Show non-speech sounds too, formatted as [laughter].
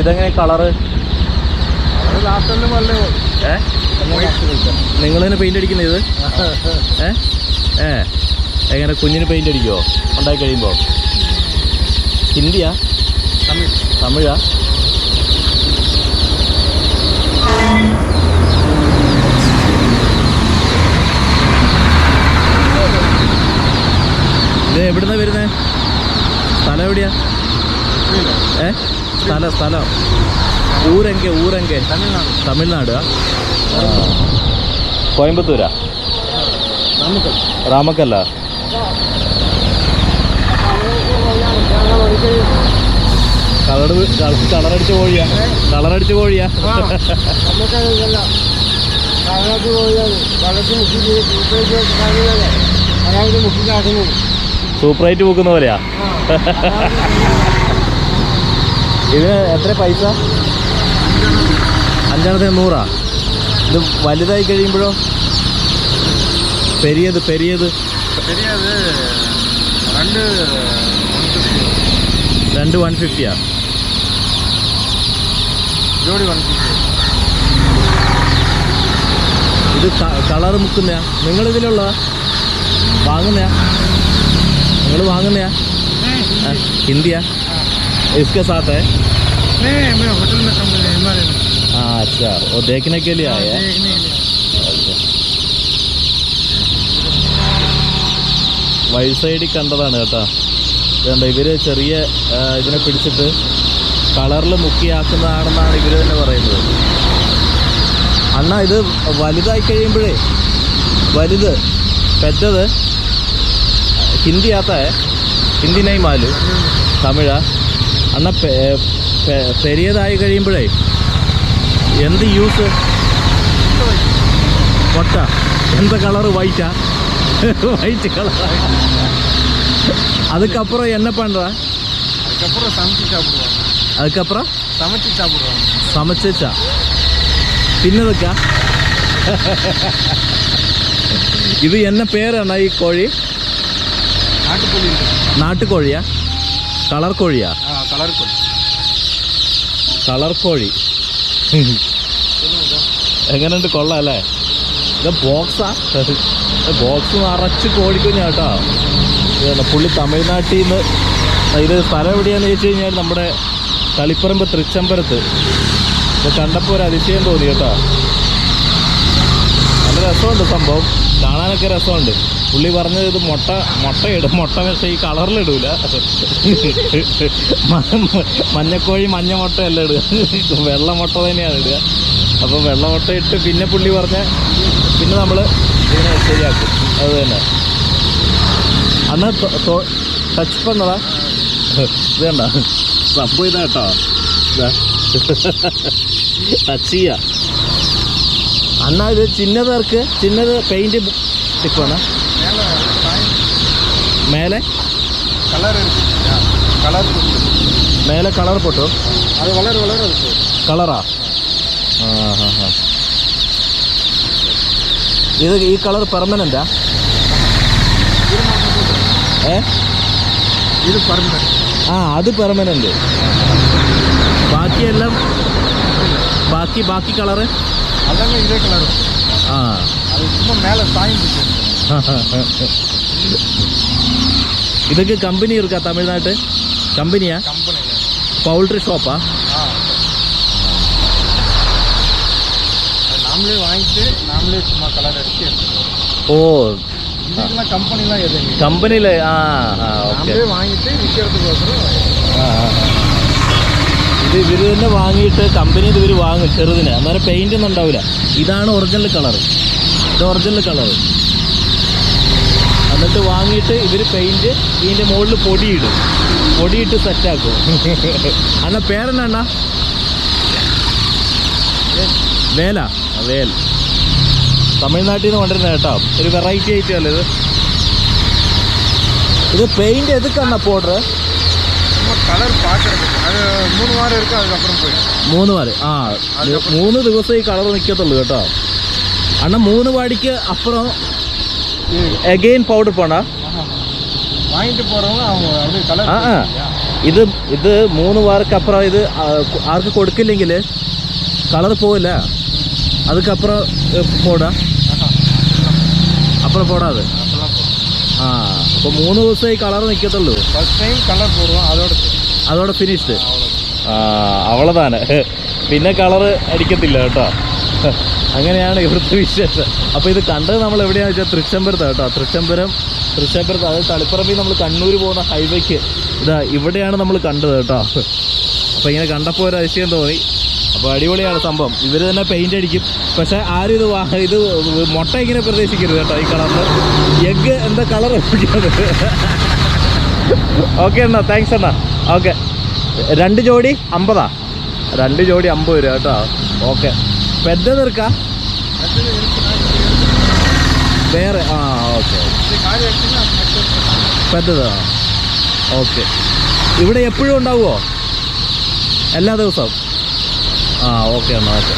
ഇതെങ്ങനെ കളറ് നിങ്ങൾ ഏ? നിങ്ങളിതിന് പെയിന്റ് അടിക്കുന്നത് ഇത്? [laughs] ഏ? ഏ? എങ്ങനെ കുഞ്ഞിന് പെയിന്റ് അടിക്കുമോ ഉണ്ടാക്കി കഴിയുമ്പോൾ ഹിന്ദിയാ തമിഴ് തമിഴാ ഇത് എവിടുന്നാ വരുന്നത് സ്ഥലം എവിടെയാ ഏ സ്ഥലം? ഊരെങ്കെ ഊരെങ്കെ. തമിഴ്നാട്. തമിഴ്നാട്? കോയമ്പത്തൂരാ? രാമക്കല്ല? കളർ കളറടിച്ച് കോഴിയാ കളറടിച്ച് കോഴിയാ സൂപ്പറായിട്ട് പൂക്കുന്ന പോലെയാ? ഇത് എത്ര പൈസ? അഞ്ചെണ്ണത്തിന് നൂറാ. ഇത് വലുതായി കഴിയുമ്പോഴോ? പെരിയത് പെരിയത്. രണ്ട് വൺ ഫിഫ്റ്റിയാ ജോഡി വൺ ഫിഫ്റ്റി ഇത് കളർ മുക്കുന്നയാ. നിങ്ങളിതിലുള്ള വാങ്ങുന്നയാ. നിങ്ങൾ വാങ്ങുന്നയാ. ഹിന്ദിയാ. इसके साथ है नहीं मैं होटल में काम कर हमारे हाँ अच्छा वो देखने के लिए आए हैं देखने अच्छा വഴി സൈഡിൽ കണ്ടതാണ് കേട്ടോ ഇതുണ്ട് ഇവര് ചെറിയ ആ, ഇതിനെ പിടിച്ചിട്ട് കളറിൽ മുക്കിയാക്കുന്നതാണെന്നാണ് ഇവര് തന്നെ പറയുന്നത് അണ്ണ ഇത് വലുതായി കഴിയുമ്പോഴേ വലുത് പെറ്റത് ഹിന്ദി ആത്ത ഹിന്ദി നൈ മാലു തമിഴാ അണ്ണ പെ- പെ- പെരിയതായി കഴിയുമ്പോഴേ എന്ത് യൂസ് മുട്ട എന്ത കളറ് വൈറ്റാ വൈറ്റ് കളർ அதுக்கப்புறம் என்ன பண்ற அதுக்கப்புறம் சமைச்சு சாப்பிடுவாங்க அதுக்கப்புறம் சமைச்சு சாப்பிடுவாங்க சமைச்சா தின்னதுக்கா இது என்ன பேர் அண்ணா ഈ കോഴി நாட்டுக்கோழி നാട്ടുകോഴിയാ കളർ കോഴിയാ ஆ கலர் கோழி കളർ കോഴി എങ്ങനെയുണ്ട് കൊള്ളാം അല്ലേ? ഇത് ബോക്സാ. ബോക്സ് നിറച്ച് കോഴിക്കുഞ്ഞാ കേട്ടോ. പുള്ളി തമിഴ്നാട്ടിൽ നിന്ന് ഇത് സ്ഥലം എവിടെയാന്ന് ചോദിച്ചു കഴിഞ്ഞാൽ നമ്മുടെ തളിപ്പറമ്പ് തൃച്ചമ്പരത്ത് ഇത് കണ്ടപ്പോൾ ഒരു അതിശയം തോന്നി കേട്ടോ. രസമുണ്ട് സംഭവം. കാണാനൊക്കെ രസമുണ്ട്. പുള്ളി പറഞ്ഞത് ഇത് മുട്ട മുട്ടയിടും. മുട്ട പക്ഷേ ഈ കളറിലിടൂല മഞ്ഞക്കോഴി മഞ്ഞ മുട്ടയല്ല ഇടുക. വെള്ള മുട്ട തന്നെയാണ് ഇടുക. അപ്പോൾ വെള്ള മുട്ട ഇട്ട് പിന്നെ പുള്ളി പറഞ്ഞ പിന്നെ നമ്മൾ ഇതിനെ ശരിയാക്കും. അത് തന്നെ. അന്ന് ടച്ച് പണ്ണതാ ഇത് കണ്ട? സംഭവം ഇതാ കേട്ടോ. ടച്ച് ചെയ്യാ. അണ്ണാ ഇത് ചിന്നതർക്ക് ചിന്നത് പെയിന്റ് ടിപ്പാണ് മേലെ? മേലെ കളർ പൊട്ടു. അത് വളരെ വളരെ കളറാ? ആ ഹാ ഹാ ഇത് ഈ കളർ പെർമനന്റാ ഏ? ഇത് പെർമനന്റ് ആ അത് പെർമനന്റ് ബാക്കിയെല്ലാം ബാക്കി ബാക്കി കളറ്? அதெல்லாம் இதே கலர் ஆ. அது சும்மா மேலே சாய்ந்துச்சு இதுக்கு கம்பெனி இருக்கா தமிழ்நாட்டு? கம்பெனியா கம்பெனி பவுல்ட்ரி ஷாப்பா நாமளே வாங்கிட்டு நாமளே சும்மா கலர் அடிச்சு ஓ. இதெல்லாம் கம்பெனிலாம் எதுவும் கம்பெனியில் ஆ ஓகே வாங்கிட்டு விற்கிறதுக்கு ஆ ஆ. ഇത് ഇവർ തന്നെ വാങ്ങിയിട്ട് കമ്പനിയിൽ ഇവർ വാങ്ങും ചെറുതിന്. അന്നേരം പെയിന്റ് ഒന്നും ഉണ്ടാവില്ല ഇതാണ് ഒറിജിനൽ കളർ ഇത് ഒറിജിനൽ കളർ എന്നിട്ട് വാങ്ങിയിട്ട് ഇവർ പെയിന്റ് ഇതിന്റെ മുകളിൽ പൊടിയിടും. പൊടിയിട്ട് സെറ്റാക്കും [laughs] അന്ന പേരെന്നാ അണ്ണ? വേല. വേൽ. തമിഴ്നാട്ടിൽ നിന്ന് കൊണ്ടുവരുന്ന കേട്ടോ. ഒരു വെറൈറ്റി ആയിട്ടല്ലേ ഇത്? ഇത് പെയിന്റ് എതുക്കാണ് പൗഡർ கலர் பார்க்கறதுக்கு அது மூணு வாரம் இருக்கு அதுக்கப்புறம் போயிடும் മൂന്ന് വാര് ആ മൂ- മൂന്ന് ദിവസം ഈ കളർ നിൽക്കത്തുള്ളൂ കേട്ടോ അണ്ണ മൂന്ന് വാടിക്ക് അപ്പുറം എഗെയിൻ പൗഡർ പോണ வாங்கிட்டு போறவங்க அவங்க அது கலர் ஆ, ஆ. ഇത് ഇത് മൂന്ന് വാർക്കപ്പുറം ഇത് ആ, ആർക്ക് കൊടുക്കില്ലെങ്കിൽ കളർ പോവില്ല அதுக்கப்புறம் போடா அப்புறம் போடாது அப்பெல்லாம் போடுவோம் ആ മൂന്ന് ദിവസമേ കളർ നിൽക്കത്തുള്ളൂ അതോടെ അതോടെ അവളതാണ്. പിന്നെ കളർ അടിക്കത്തില്ല കേട്ടോ. അങ്ങനെയാണ് ഇവിടുത്തെ വിശേഷം. അപ്പൊ ഇത് കണ്ടത് നമ്മൾ എവിടെയാണെന്ന് വെച്ചാൽ തൃശ്ശംപുരത്താണ് കേട്ടോ. തൃശ്ശംപുരം തൃശ്ശംപുരത്ത് അതായത് തളിപ്പറമ്പിൽ നമ്മൾ കണ്ണൂർ പോകുന്ന ഹൈവേക്ക് ഇതാ ഇവിടെയാണ് നമ്മൾ കണ്ടത് കേട്ടോ. അപ്പൊ ഇങ്ങനെ കണ്ടപ്പോ ഒരു അതിശയം തോന്നി. അപ്പോൾ അടിപൊളിയാണ് സംഭവം. ഇവർ തന്നെ പെയിന്റ് അടിക്കും. പക്ഷേ ആരും ഇത് വാ ഇത് മുട്ട ഇങ്ങനെ പ്രതീക്ഷിക്കരുത് കേട്ടോ ഈ കളറിൽ എഗ് എന്താ കളർ ഒപ്പിക്കുന്നത് ഓക്കെ എന്നാ താങ്ക്സ് എന്നാ ഓക്കെ രണ്ട് ജോഡി അമ്പതാ? രണ്ട് ജോഡി അമ്പത് രൂപ കേട്ടോ. ഓക്കെ പെദ്ദ തീർക്ക? വേറെ ആ ഓക്കെ പെദ്ദത് ആ ഓക്കെ ഇവിടെ എപ്പോഴും ഉണ്ടാവുമോ എല്ലാ ദിവസവും? ആ ഓക്കെ അണ്ണാ ഓക്കെ